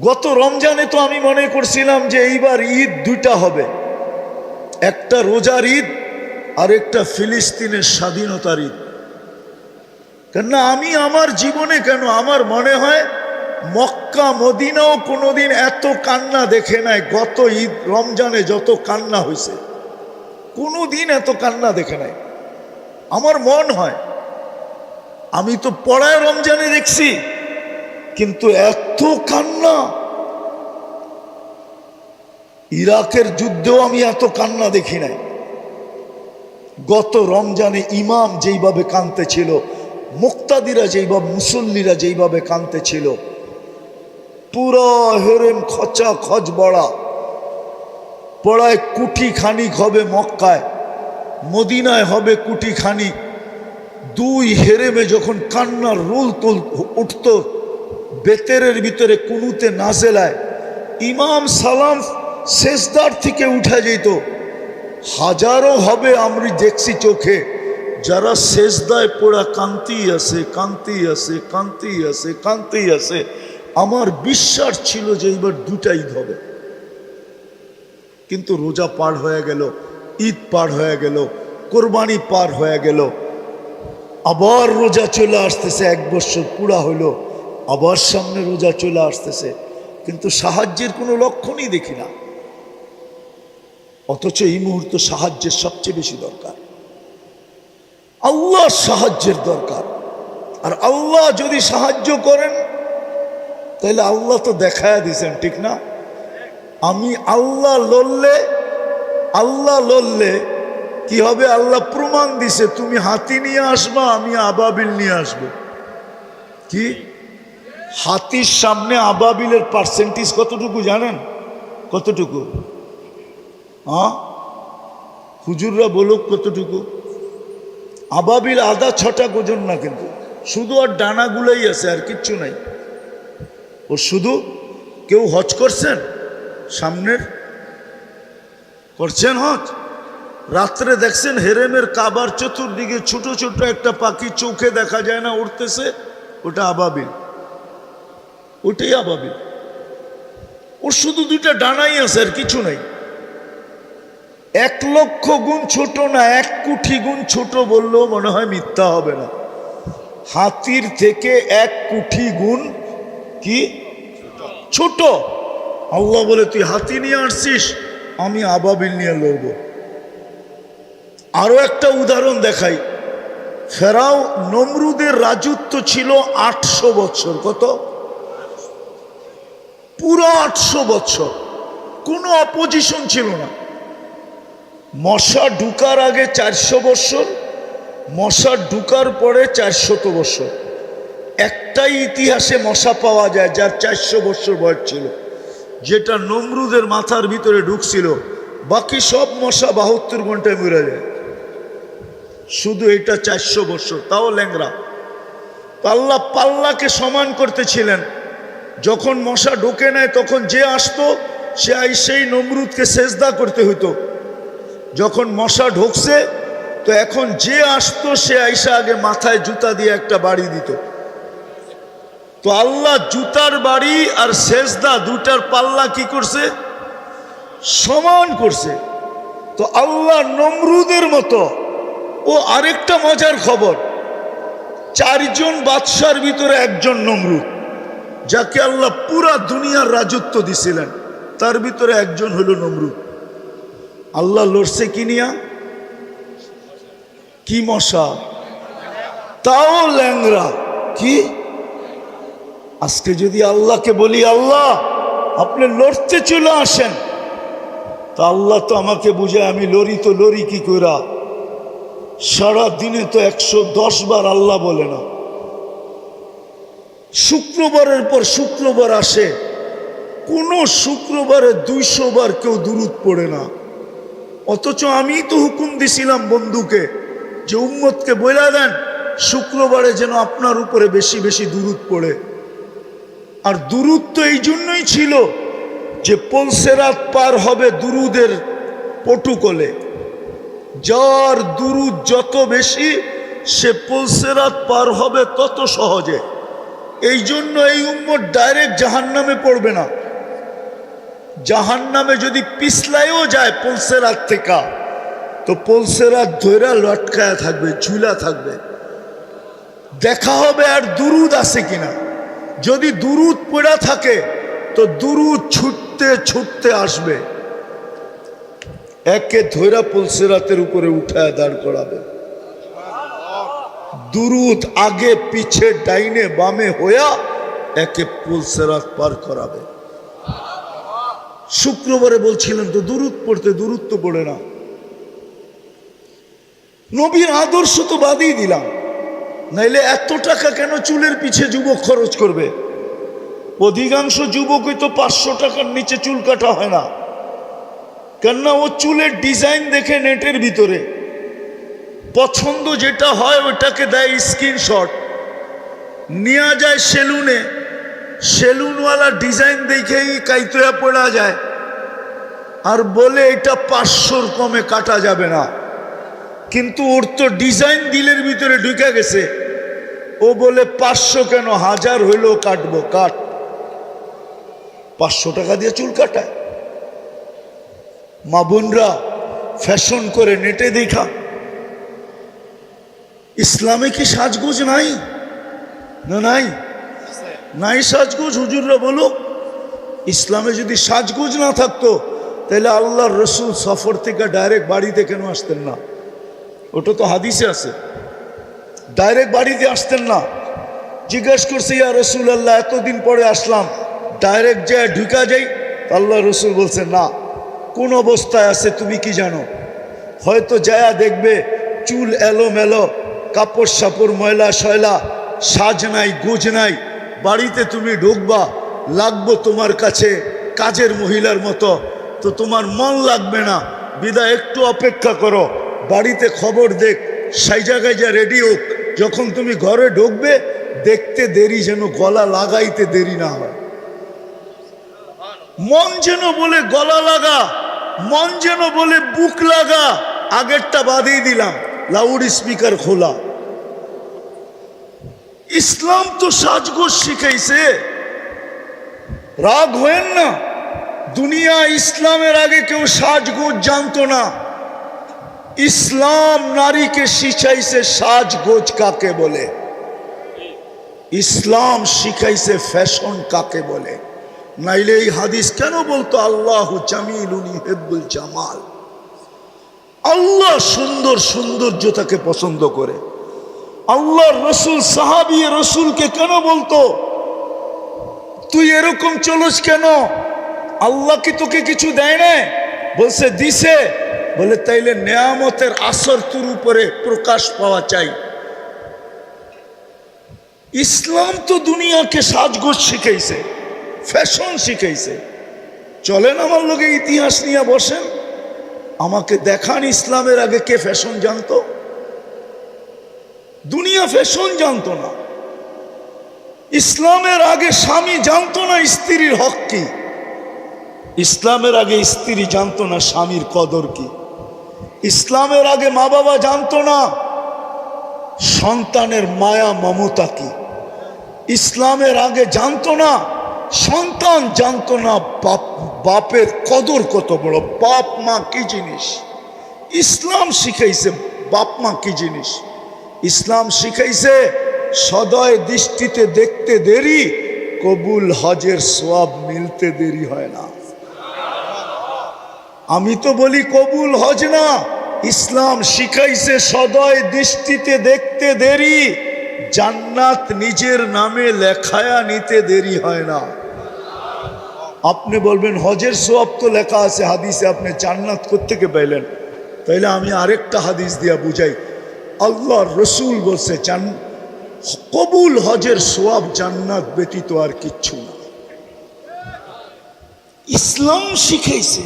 গত রমজানে তো আমি মনে করছিলাম যে এইবার ঈদ দুইটা হবে। একটা রোজার ঈদ, আর একটা ফিলিস্তিনের স্বাধীনতার ঈদ। কেননা আমি আমার জীবনে কেন আমার মনে হয় মক্কা, মদিনাও কোনোদিন এত কান্না দেখে নাই, গত ঈদ রমজানে যত কান্না হয়েছে কোনোদিন এত কান্না দেখে নাই। আমার মন হয়, আমি তো পড়ায় রমজানে দেখছি কিন্তু এত কান্না। ইরাকের যুদ্ধেও আমি এত কান্না দেখি নাই। গত রমজানে ইমাম যেইভাবে কানতে ছিল, মুক্তাদিরা যেইভাবে, মুসল্লিরা যেইভাবে কানতে ছিল, পুরো হেরেম খচা খচ বড়া। পড়ায় কুটি খানিক হবে মক্কায়, মদিনায় হবে কুটি খানিক দুই হেরেমে যখন কান্নার রোল তোল, উঠত বেতেরের ভিতরে কুনুতে না নাজেলায় ইমাম সালাম শেষদার থেকে উঠা যেত। হাজারো হবে আমি দেখছি চোখে। যারা শেষদায় পড়া কান্তি আছে কান্তি আছে কান্তি আছে কান্তি আছে। আমার বিশ্বাস ছিল যে এইবার দুটা ঈদ হবে। কিন্তু রোজা পার হয়ে গেল, ঈদ পার হয়ে গেল, কোরবানি পার হয়ে গেল। আবার রোজা চলে আসতেছে, এক বছর পুরা হলো। আবার সামনে রোজা চলে আসতেছে। কিন্তু সাহায্যের কোনো লক্ষণই দেখি না। অথচ এই মুহূর্তে সাহায্যের সবচেয়ে বেশি দরকার। আল্লাহ সাহায্যের দরকার। আর আল্লাহ যদি সাহায্য করেন, তাহলে আল্লাহ তো দেখায় দিয়েছেন, ঠিক না? আমি আল্লাহ লড়লে আল্লাহ লড়লে কি হবে? আল্লাহ প্রমাণ দিছে, তুমি হাতি নিয়ে আসবা, আমি আবাবিল নিয়ে আসব। কি? হাতির সামনে আবাবিলের পার্সেন্টেজ কতটুকু জানেন? কতটুকু? হ্যাঁ? হুজুররা বলুক কতটুকু? আবাবিল আদা ছটা গোজন না কিন্তু। শুধু আর ডানাগুলোই আছে, আর কিচ্ছু নাই। ও শুধু কেউ হজ করছেন? সামনের? করছেন হজ? রাত্রে দেখছেন হেরেমের কাবার চতুর্দিকে ছোট ছোট একটা পাখি চোখে দেখা যায় না উঠতেছে ওটা আবাবিল। ওটাই আবাবিল ওর শুধু দুইটা ডানাই আছে, আর কিছু নাই। এক লক্ষ গুণ ছোট না, এক কোটি গুণ ছোট বললেও মনে হয় মিথ্যা হবে না। হাতির থেকে এক কোটি গুণ কি? ছোট। আল্লাহ বলে, তুই হাতি নিয়ে আসছিস, আমি আবাবিল নিয়ে লড়ব। আরও একটা উদাহরণ দেখাই। ফেরাও নমরুদের রাজত্ব ছিল আটশো বছর। কত? পুরো আটশো বছর কোনো অপোজিশন ছিল না। মশা ঢুকার আগে চারশো বছর, মশা ঢুকার পরে চারশত বছর। একটাই ইতিহাসে মশা পাওয়া যায় যার চারশো বছর বয়স ছিল, যেটা নমরুদের মাথার ভিতরে ঢুকছিল। বাকি সব মশা বাহাত্তর ঘন্টায় মরে যায়। শুধু এটা চারশো বছর, তাও ল্যাংরা পাল্লা পাল্লাকে সমান করতেছিলেন যখন মশা ঢোকে নেয় তখন যে আসতো, সে সেই নমরুদকে সেজদা করতে হইতো। যখন মশা ঢুকছে, তো এখন যে আসতো, সে আইসা আগে মাথায় জুতা দিয়ে একটা বাড়ি দিত। তো আল্লাহ জুতার বাড়ি আর সেজদা দুটার পাল্লা কি করছে? সমান করছে। তো আল্লাহ নমরুদের মতো। ও আরেকটা মজার খবর। চারজন বাদশার ভিতরে একজন নমরুদ। যাকে আল্লাহ পুরা দুনিয়ার রাজত্ব দিছিলেন, তার ভিতরে একজন হলো নমরুদ। আল্লাহ লড়ছে কি নিয়া? কি মশা? তাও ল্যাংরা কি? আজকে যদি আল্লাহকে বলি, আল্লাহ, আপনি লড়তে চলে আসেন। তা আল্লাহ তো আমাকে বুঝে আমি লড়ি তো লড়ি কি করা সারা দিনে তো একশো দশ বার আল্লাহ বলে না। শুক্রবারের পর শুক্রবার আসে। কোনো শুক্রবারে দুইশো বার কেউ দূরত পড়ে না। অথচ আমি তো হুকুম দিছিলাম বন্ধুকে যে উম্মতকে বলে দেন, শুক্রবারে যেন আপনার উপরে বেশি বেশি দূরত পড়ে। আর দূরত তো এই জন্যই ছিল যে পলসেরাত পার হবে দুরুদের পটুকলে। যার দুরুদ যত বেশি, সে পলসেরাত পার হবে তত সহজে। এই জন্য এই উম্মত ডাইরেক্ট জাহান নামে পড়বে না। জাহান নামে যদি পিছলাইও যায় পলসেরাত থেকে, তো পলসেরাত ধৈরা লটকায়া থাকবে, ঝুলা থাকবে। দেখা হবে আর দুরুদ আছে কিনা। যদি দুরুদ পড়া থাকে, তো দুরুদ ছুটতে ছুটতে আসবে। একে ধৈরা পলসেরাতের উপরে উঠায় দাঁড় করাবে। দুরুদ আগে পিছে ডাইনে বামে হইয়া একে পুলসেরাত পার করাবে। শুক্রবারে বলছিলেন তো দূরত পড়তে দূরত্ব পড়ে না। নবীর আদর্শ তো বাদই দিলাম। নাইলে এত টাকা কেন চুলের পিছে যুবক খরচ করবে? অধিকাংশ যুবকই তো পাঁচশো টাকার নিচে চুল কাটা হয় না। কেননা ও চুলের ডিজাইন দেখে নেটের ভিতরে। পছন্দ যেটা হয় ওটাকে দেয় স্ক্রিনশট। নেওয়া যায় সেলুনে, সেলুনওয়ালা ডিজাইন দেখেই কাইতয়া পড়া যায়। আর বলে এটা পাঁচশোর কমে কাটা যাবে না। কিন্তু ওর তো ডিজাইন দিলের ভিতরে ঢুকে গেছে। ও বলে, পাঁচশো কেন? হাজার হইলেও কাটবো, কাট। পাঁচশো টাকা দিয়ে চুল কাটায়। মা বোনরা ফ্যাশন করে নেটে দেখা। ইসলামে কি সাজগোজ নাই? না নাই? নাই সাজগোজ, হুজুররা বলো। ইসলামে যদি সাজগোজ না থাকতো, তাহলে আল্লাহর রসুল সফর থেকে ডাইরেক্ট বাড়িতে কেন আসতেন না? ওটা তো হাদিসে আছে। ডাইরেক্ট বাড়িতে আসতেন না। জিজ্ঞেস করছে, ইয়া রসুল আল্লাহ এতদিন পরে আসলাম। ডাইরেক্ট যায়, ঢুকা যাই আল্লাহ রসুল বলছে, না। কোন অবস্থায় আছে তুমি কি জানো? হয়তো যায়া দেখবে, চুল এলো মেলো কাপড় সাপড় ময়লা শয়লা সাজ নাই, গোজ নাই, বাড়িতে তুমি ঢুকবা, লাগবো তোমার কাছে কাজের মহিলার মতো। তো তোমার মন লাগবে না, বিদা একটু অপেক্ষা করো। বাড়িতে খবর দেখ, সেই জায়গায় যা রেডি হোক, যখন তুমি ঘরে ঢুকবে, দেখতে দেরি যেন, গলা লাগাইতে দেরি না হয়। মন যেন বলে গলা লাগা, মন যেন বলে বুক লাগা, আগেরটা বাদিয়ে দিলাম। লাউড স্পিকার খোলা। ইসলাম তো সাজগোজ শিখাইছে। রাগ হয়েন না। দুনিয়া ইসলামের আগে কেউ সাজগোজ জানতো না। ইসলাম নারীকে শিখাইছে সাজগোজ কাকে বলে। ইসলাম শিখাইছে ফ্যাশন কাকে বলে। নাইলে এই হাদিস কেন বলতো? আল্লাহ জামিলুনি হেব্বুল জামাল। আল্লাহ সুন্দর সৌন্দর্যতাকে পছন্দ করে। আল্লাহ রসুল, সাহাবি রসুলকে কেন বলতো? তুই এরকম চলস কেন? আল্লাহ কি তোকে কিছু দেয় না বলছে, দিছে। বলে, তাইলে নেয়ামতের আসর তোর উপরে প্রকাশ পাওয়া চাই। ইসলাম তো দুনিয়াকে সাজগোজ শিখাইছে, ফ্যাশন শিখাইছে। চলেন আমার লোকে ইতিহাস নিয়ে বসেন। আমাকে দেখান ইসলামের আগে কে ফ্যাশন জানতো? দুনিয়া ফ্যাশন জানতো না। ইসলামের আগে স্বামী জানতো না স্ত্রীর হক কি? ইসলামের আগে স্ত্রী জানতো না স্বামীর কদর কি? ইসলামের আগে মা বাবা জানতো না সন্তানের মায়া মমতা কি? ইসলামের আগে জানতো না সন্তান জানতো না বাপ বাপের কদর কত বড়। বাপ মা কি জিনিস? ইসলাম শিখাইছে, বাপ মা কি জিনিস? ইসলাম শিখাইছে, সদয় দৃষ্টিতে দেখতে দেরি, কবুল হজের সোয়াব মিলতে দেরি হয় না। আমি তো বলি কবুল হজ না, ইসলাম শিখাইছে, সদয় দৃষ্টিতে দেখতে দেরি, জান্নাত নিজের নামে লেখায়া নিতে দেরি হয় না। আপনি বলবেন, হজের সোয়াব তো লেখা আছে হাদিসে, আপনি জান্নাত কোথেকে পাইলেন? তাইলে আমি আরেকটা হাদিস দিয়া বুঝাই। আল্লাহ রসুল বলছে, জান, কবুল হজের সোয়াব জান্নাত ব্যতীত আর কিচ্ছু না। ইসলাম শিখাইছে।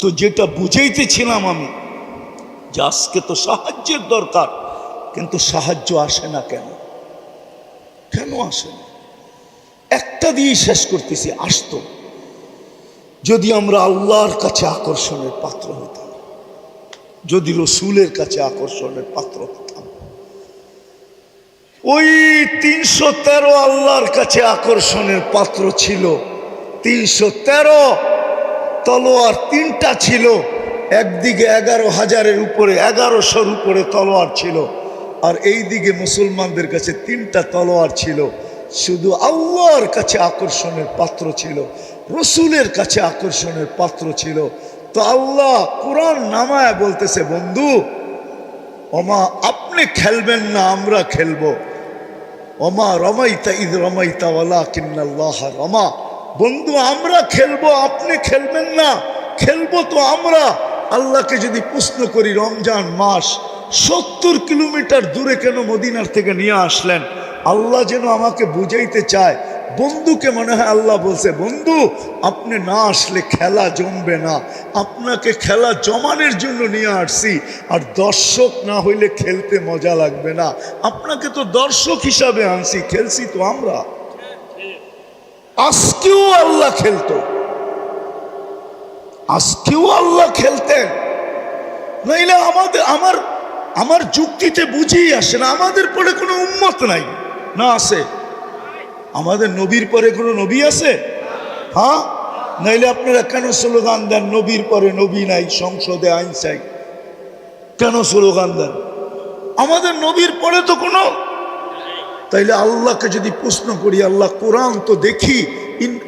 তো যেটা বুঝাইতেছিলাম আমি, যে আজকে তো সাহায্যের দরকার, কিন্তু সাহায্য আসে না কেন? কেন আসে না? একটা দিয়েই শেষ করতেছি, আসতো। যদি আমরা আল্লাহর কাছে আকর্ষণের পাত্র হতাম, যদি রসুলের কাছে আকর্ষণের পাত্র হতাম, ওই তিনশো তেরো আল্লাহর কাছে আকর্ষণের পাত্র ছিল, তিনশো তেরো তলোয়ার তিনটা ছিল, একদিকে এগারো হাজারের উপরে, এগারোশোর উপরে তলোয়ার ছিল, আর এই দিকে মুসলমানদের কাছে তিনটা তলোয়ার ছিল শুধু আল্লাহর কাছে আকর্ষণের পাত্র ছিল, রসুলের কাছে আকর্ষণের পাত্র ছিল। তো আল্লাহ কোরআন নামায় বলতেছে, বন্ধু অমা আপনি খেলবেন না, আমরা খেলব। ওমা রমাইতা ঈদ রমাইতা ওয়ালা কিন্নাল্লাহ রমা। বন্ধু, আমরা খেলব, আপনি খেলবেন না। খেলব তো আমরা। আল্লাহকে যদি প্রশ্ন করি, রমজান মাস সত্তর কিলোমিটার দূরে কেন মদিনার থেকে নিয়ে আসলেন? আল্লাহ যেন আমাকে বুঝাইতে চায়। বন্ধুকে মনে হয় আল্লাহ বলছে, বন্ধু, আপনি না আসলে খেলা জমবে না। আপনাকে খেলা জমানের জন্য নিয়ে আসছি। আর দর্শক না হইলে খেলতে মজা লাগবে না। আপনাকে তো দর্শক হিসাবে আনছি, খেলছি তো আমরা। আজকেও আল্লাহ খেলতো। আজকেও আল্লাহ খেলতেন। নইলে আমাদের, আমার আমার যুক্তিতে বুঝেই আসে না। আমাদের পরে কোনো উন্মত নাই। না আছে? আমাদের নবীর পরে কোনো নবী আছে? হ্যাঁ? নাইলে আপনারা কেন স্লোগান দেন, নবীর পরে নবী নাই, সংসদে আইন চাই? কেন স্লোগান দেন? আমাদের নবীর পরে তো কোনো? তাইলে আল্লাহকে যদি প্রশ্ন করি, আল্লাহ কোরআন তো দেখি, ইন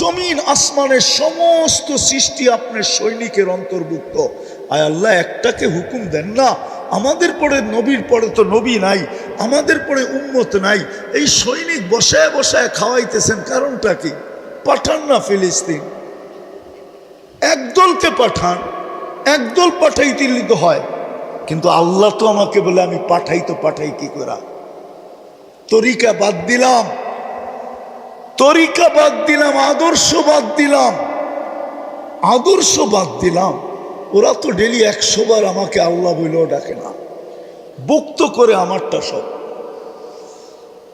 জমিন, আসমানের সমস্ত সৃষ্টি আপনার সৈনিকের অন্তর্ভুক্ত। আয় আল্লাহ, একটাকে হুকুম দেন না আমাদের পরে নবীর পরে তো নবী নাই, আমাদের পরে উম্মত নাই। এই সৈনিক বসায় বসায় খাওয়াইতেছেন কারণটা কি? পাঠান না ফিলিস্তিন। একদলকে পাঠান, একদল পাঠাইতে তো হয়। কিন্তু আল্লাহ তো আমাকে বলে, আমি পাঠাই তো পাঠাই, কি করা? তরিকা বাদ দিলাম। তরিকা বাদ দিলাম, আদর্শ বাদ দিলাম। আদর্শ বাদ দিলাম। ওরা তো ডেলি একশো বার আমাকে আল্লাহ বলেও ডাকে না। বক্ত করে আমারটা সব।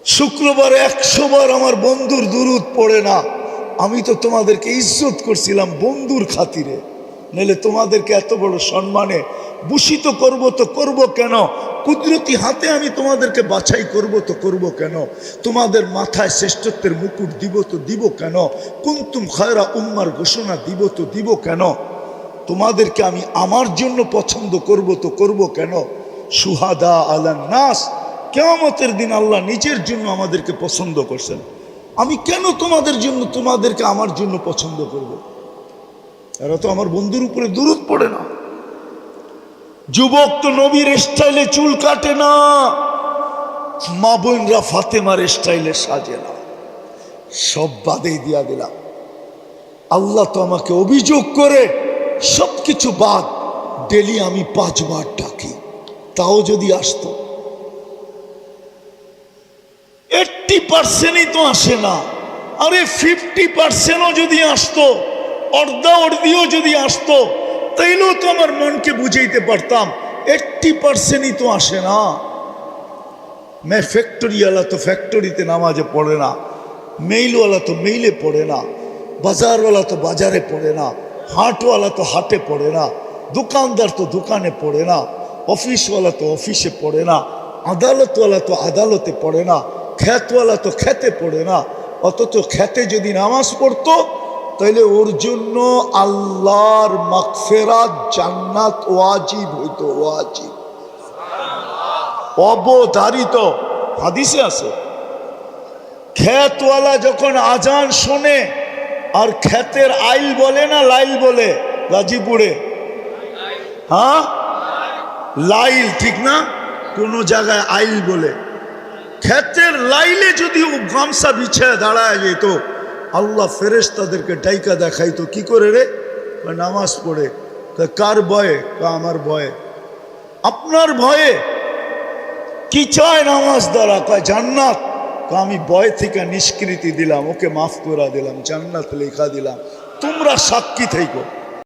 শুক্রবার একশো বার আমার বন্ধুর দুরুদ পড়ে না। আমি তো তোমাদেরকে ইজ্জত করছিলাম বন্ধুর খাতিরে। নইলে তোমাদেরকে এত বড় সম্মানে ভূষিত করব তো করব কেন? কুদরতি হাতে আমি তোমাদেরকে বাছাই করব তো করব কেন? তোমাদের মাথায় শ্রেষ্ঠত্বের মুকুট দিব তো দিব কেন? কুন্তুম খয়রা উম্মার ঘোষণা দিব তো দিব কেন? তোমাদেরকে আমি আমার জন্য পছন্দ করব তো করব কেন? সুহাদা আলান নাস কেমতের দিন আল্লাহ নিজের জন্য আমাদেরকে পছন্দ করছেন। আমি কেন তোমাদের জন্য, তোমাদেরকে আমার জন্য পছন্দ করব। এরা তো আমার বন্ধুর উপরে দূরত পড়ে না। যুবক তো নবীর স্টাইলে চুল কাটে না। মা বোনরা ফাতেমার স্টাইলে সাজে না। সব বাদেই দিয়া দিলাম। আল্লাহ তো আমাকে অভিযোগ করে সব কিছু বাদ ডেলি আমি পাঁচবার ডাকি। তাও যদি আসতো। এইটটি পার্সেন্টই তো আসে না। আরে ফিফটি পার্সেন্টও যদি আসতো, অর্ধা অর্ধিও যদি আসতো, তাইলেও তো আমার মনকে বুঝাইতে পারতাম এইটটি পার্সেন্টই তো আসে না। মে ফ্যাক্টরিওয়ালা তো ফ্যাক্টরিতে নামাজে পড়ে না মেইলওয়ালা তো মেইলে পড়ে না, বাজারওয়ালা তো বাজারে পড়ে না। হাটওয়ালা তো হাটে পড়ে না, দোকানদার তো দোকানে পড়ে না, অফিসওয়ালা তো অফিসে পড়ে না, আদালতওয়ালা তো আদালতে পড়ে না, খ্যাতওয়ালা তো খেতে পড়ে না, অথচ খেতে যদি নামাজ পড়তো তাহলে ওর জন্য আল্লাহর মাকফেরাত জান্নাত ওয়াজিব হইতো, ওয়াজিব। অবধারিত। হাদিসে আছে, খ্যাতওয়ালা যখন আজান শোনে আর খ্যাতের আইল বলে না লাইল বলে? গাজীপুরে। হ্যাঁ? লাইল, ঠিক না? কোনো জায়গায় আইল বলে। ক্ষেতের লাইলে যদি ও গামছা বিছায় দাঁড়ায় যেত, আল্লাহ ফেরেস তাদেরকে ডাইকা দেখাইতো, কি করে রে? নামাজ পড়ে। কার ভয়ে? আমার ভয়ে। আপনার ভয়ে? কি চায় নামাজ দ্বারা? কয়, জান্নাত। আমি বয় থেকে নিষ্কৃতি দিলাম, ওকে মাফ করা দিলাম, জান্নাত লেখা দিলাম। তোমরা সাক্ষী থেকো